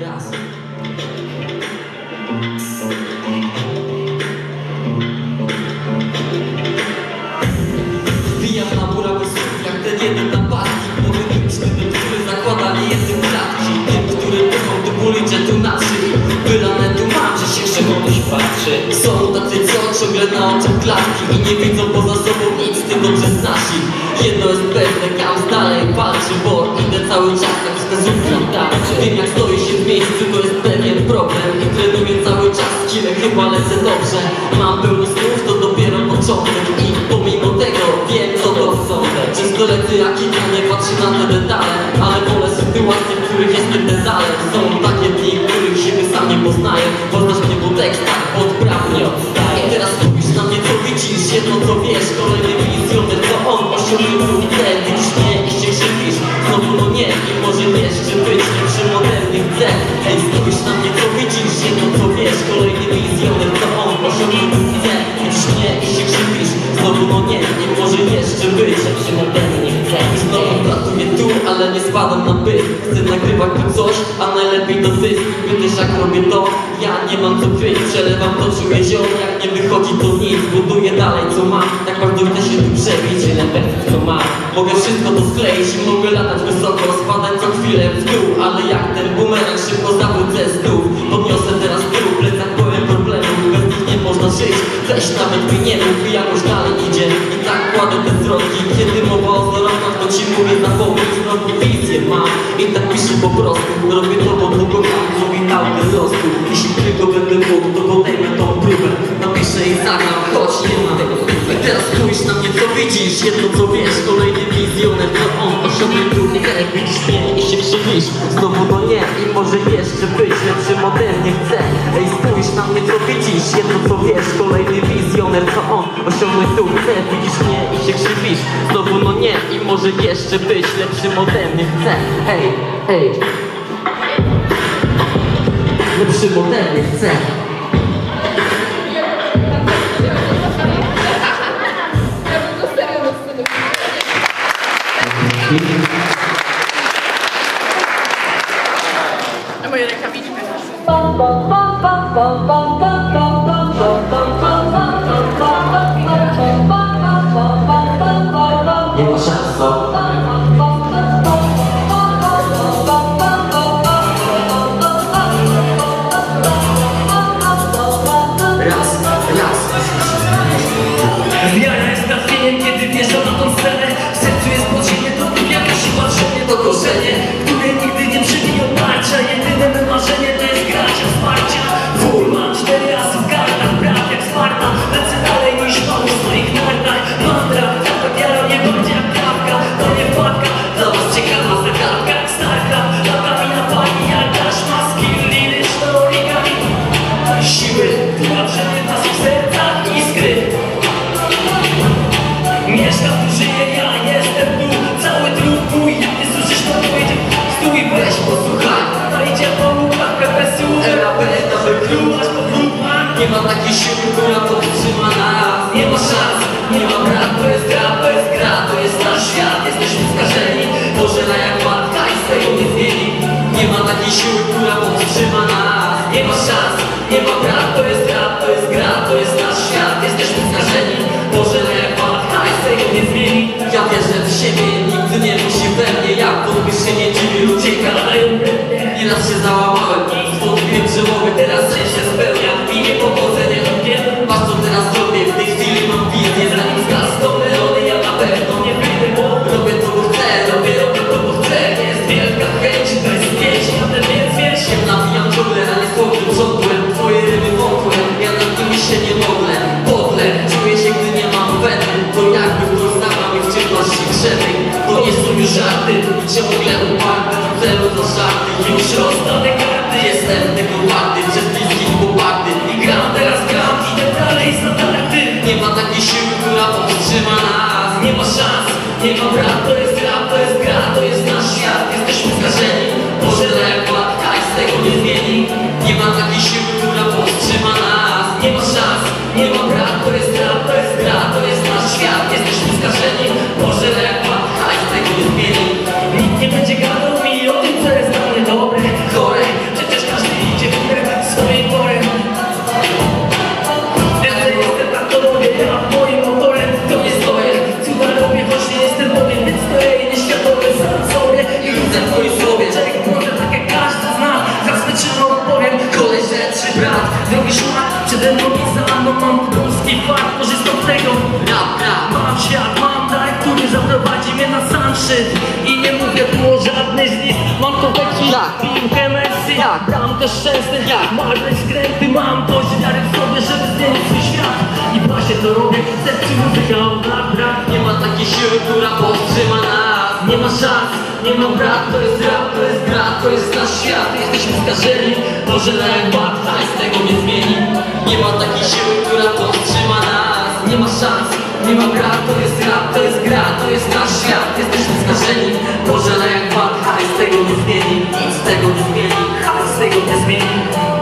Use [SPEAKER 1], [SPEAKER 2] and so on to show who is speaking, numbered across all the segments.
[SPEAKER 1] raz. Wbijam na murawy słów jak ten jeden napastnik Nowy liczny, ten, który zakłada nie jeden klatki Tym, który duchą tu policzę tu na szyi Wylane tu mam, że się ktoś patrzy. Są tacy, co ciągle na oczach klatki I nie widzą poza sobą nic, ty dobrze znasz Wiem jak stoi się w miejscu, to jest pewien problem. I trenuję cały czas, kile chyba lecę dobrze. Mam pełno snów, to dopiero początek. I pomimo tego wiem co to sądzę. Często lecę jak i nie patrzę na te detale. Ale wolę sytuacje, w których jestem detale Są takie dni, w których siebie sam nie poznaję na pysk Chcę nagrywać tu coś, a najlepiej do dysku Pytasz jak robię to, ja nie mam co kryć. Przelewam to czuję ziom, jak nie wychodzi to nic. Buduję dalej co mam, tak bardzo chcę się tu przebić. Ile perfekt co mam, mogę wszystko to skleić Mogę latać wysoko, spadać co chwilę w dół Ale jak ten widzisz, jedno co wiesz Kolejny wizjoner, to on cel Widzisz mnie i się krzywisz, znowu no nie I może jeszcze być lepszy modernie chcę. Ej spójrz na mnie co widzisz, jedno co wiesz Kolejny wizjoner, to on osiągnąć tu chce Widzisz mnie i się krzywisz, znowu no nie I może jeszcze być lepszy modernie chcę. Hej, hej Lepszy modernie chcę Nie Nieraz się załamałem, mogę teraz żyć się spełniam. W imię powodzenia
[SPEAKER 2] Wiem,
[SPEAKER 1] Patrz co teraz robię, w tej chwili mam wizję Zanim zgasną melody, ja na pewno nie wyjdę Bo robię to, bo chcę, robię, robię to, bo chcę. Jest wielka chęć,
[SPEAKER 2] pieśń, a ten więc wiesz
[SPEAKER 1] się nawijam ciągle, a nie słownym rządłem Twoje ryby wątłe, ja nad nimi się nie modlę. Podle, czuję się, gdy nie mam weny. To jakby zabrał mnie w ciemności krzewej To nie są już żarty, ciągle już
[SPEAKER 2] Rozstane karty,
[SPEAKER 1] Jestem tego warty, przez bliskich poparty I gram, teraz gram,
[SPEAKER 2] idę dalej za tarty
[SPEAKER 1] nie ma takiej siły, która powstrzyma nas.
[SPEAKER 2] Nie ma szans, nie ma brak, Bramkę szczęsny,
[SPEAKER 1] Tak.
[SPEAKER 2] marne skręty Mam dość wiary w sobie, żeby zmienić swój świat. I właśnie to robię, sercu muzyka brak.
[SPEAKER 1] Nie ma takiej siły, która powstrzyma nas.
[SPEAKER 2] Nie ma szans, nie ma brak, to jest rap, to jest gra, to jest nasz świat. Jesteśmy skażeni, może na jak bat,
[SPEAKER 1] Nic tego nie zmieni. Nie ma takiej siły, która powstrzyma nas.
[SPEAKER 2] Nie ma szans, nie ma brak, to jest rap, to jest gra, to jest nasz świat. Jesteśmy skażeni, może na jak bat, hajs tego nie zmieni. Nic hajs tego nie zmieni
[SPEAKER 1] seguinte,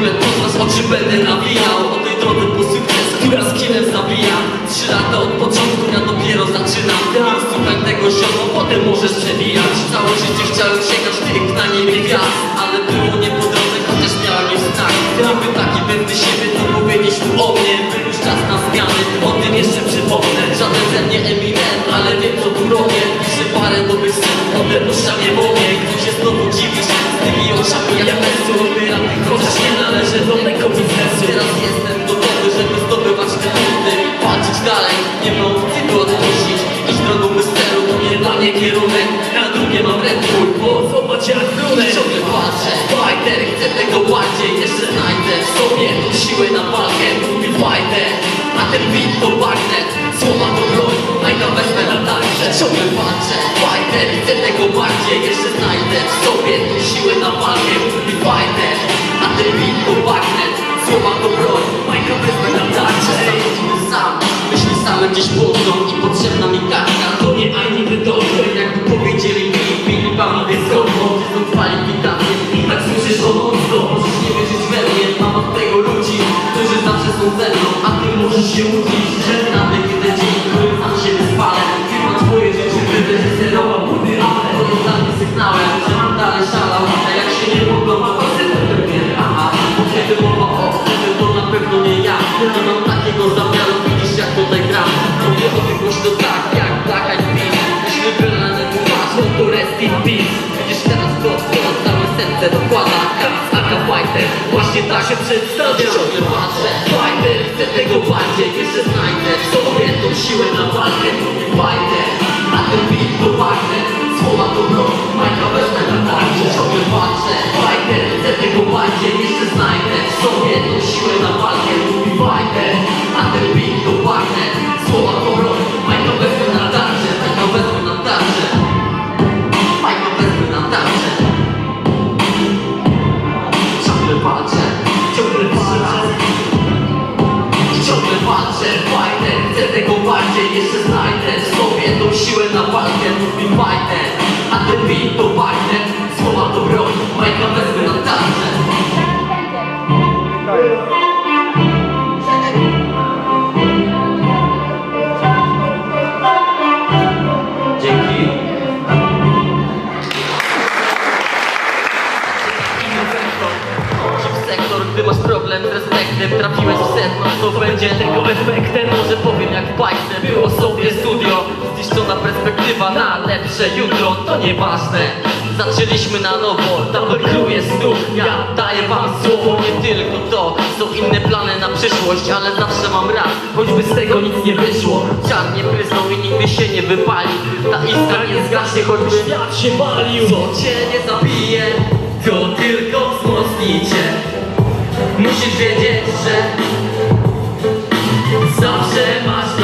[SPEAKER 1] po tytule poznasz oczy będę nawijał. O tej drodze po sukces, która z killem zabija. Trzy lata od początku, ja dopiero zaczynam. Nie słuchaj tego ziomo, potem możesz przewijać. Całe życie chciałem sięgać tych na niebie gwiazd Ale było nie po drodze, chociaż miałem już znak Niby taki pewny siebie, to powiedzieć tu o mnie. Był już czas na zmiany, o tym jeszcze przypomnę. Żaden ze mnie Eminem, ale wiem co tu robię. Piszę parę dobrych scen, potem puszczam je w do biznesu Teraz jestem gotowy, żeby zdobywać te punkty Walczyć dalej, nie mam wstydu odpuścić. Iść drogą bez celu, nie dla mnie kierunek. Na drugie mam Red Bull, bo zobacz jak brunę Ciągle patrzę, fighter, chcę tego bardziej Jeszcze znajdę w sobie siłę na walkę Mówi fighter, a ten beat to bagnet Słowa to broń, najda wezmę na tarczę Ciągle patrzę, fighter, chcę tego bardziej Jeszcze znudzeniu A ty możesz się łudzić, że nawet jeden dzień, który sam siebie spalę. Chyba twoje życie będę wycelował budy, ale to jest dla mnie sygnałem, że mam dalej szalał A jak się nie podoba, to sygnał mnie, aha Bo kiedy mowa o wtedy to na pewno nie ja. Nie mam takiego
[SPEAKER 2] zamiaru, widzisz jak tutaj
[SPEAKER 1] gram. Mówię o tym głośno tak, jak Black Eyed Peas. Jeśli wylane tłumaczą, no to rest in peace. Widzisz teraz to, co całe serce dokłada. Kras, a White, właśnie tak się przedstawia tego bardziej Jeszcze znajdę sobie tą siłę na walkę. Nie bajdę, na ten bit to ważne. Słowa to broń, majka wezmę na tarczę Ciągle patrzę, bajdę, chcę tego bardziej Jeszcze znajdę sobie gdy masz problem z respektem Trafiłeś w sedno, co będzie tego efektem? Może powiem jak w bajce, było sobie studio. Zniszczona perspektywa na lepsze jutro, to nieważne. Zaczęliśmy na nowo, tabelkuje stóp Ja daję wam słowo, nie tylko to. Są inne plany na przyszłość, ale zawsze mam raz Choćby z tego nic nie wyszło. Czar nie pryznął i nigdy się nie wypali Ta istra nie zgaśnie, choćby
[SPEAKER 2] świat się balił
[SPEAKER 1] Co cię nie zabije, to tylko wzmocnicie Musisz wiedzieć, że zawsze masz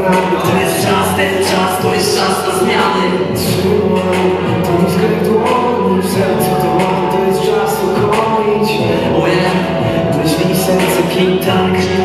[SPEAKER 1] To jest
[SPEAKER 2] czas,
[SPEAKER 3] ten
[SPEAKER 2] czas, to jest czas na zmiany
[SPEAKER 1] Odkryj
[SPEAKER 3] dłoń, serce
[SPEAKER 2] to to jest czas
[SPEAKER 3] ukoić
[SPEAKER 4] Ojej,
[SPEAKER 3] myśli serce
[SPEAKER 1] pij
[SPEAKER 3] tak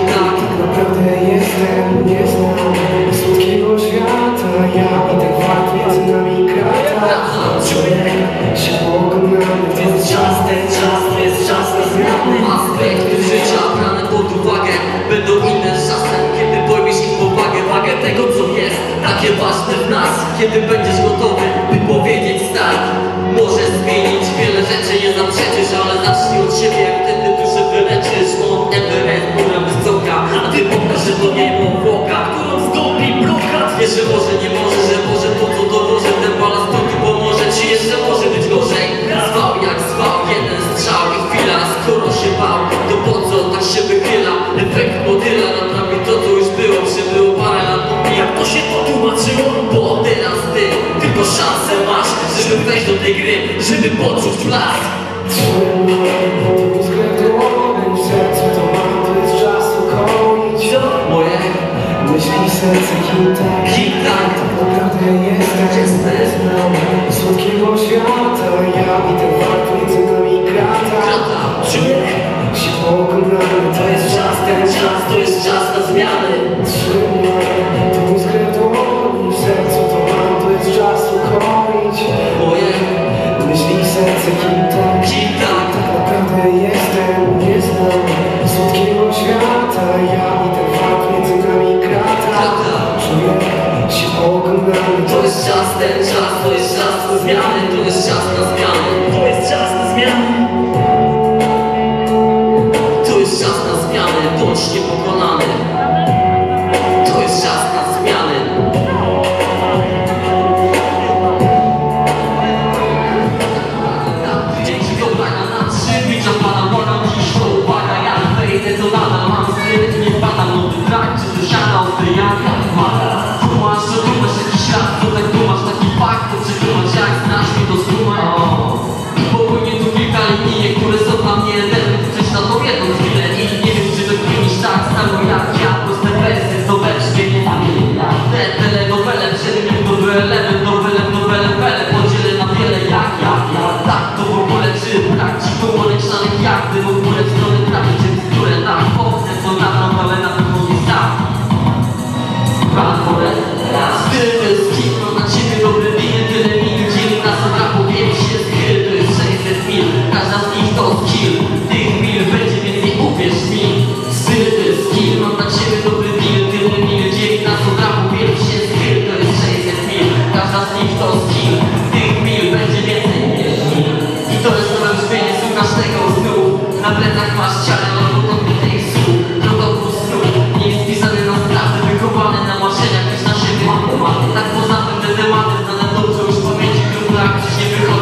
[SPEAKER 3] ten
[SPEAKER 1] czas, to jest czas na zmiany,
[SPEAKER 3] to jest czas
[SPEAKER 1] na zmiany, to jest czas na zmiany.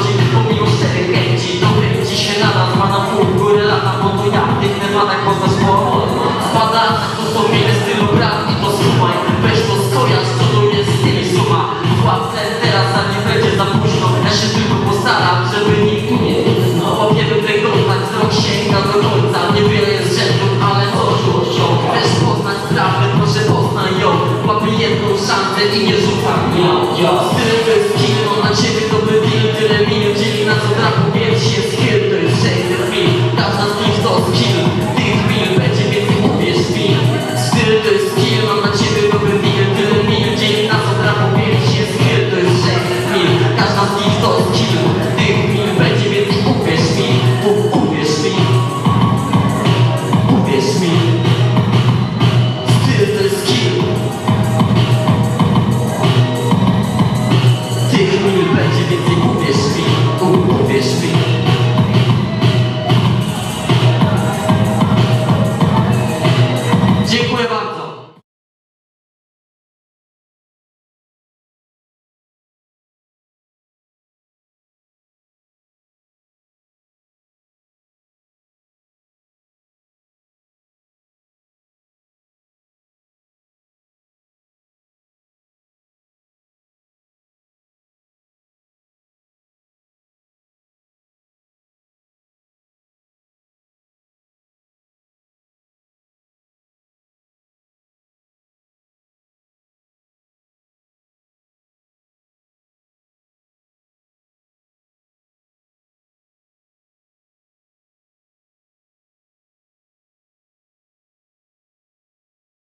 [SPEAKER 4] Hoje,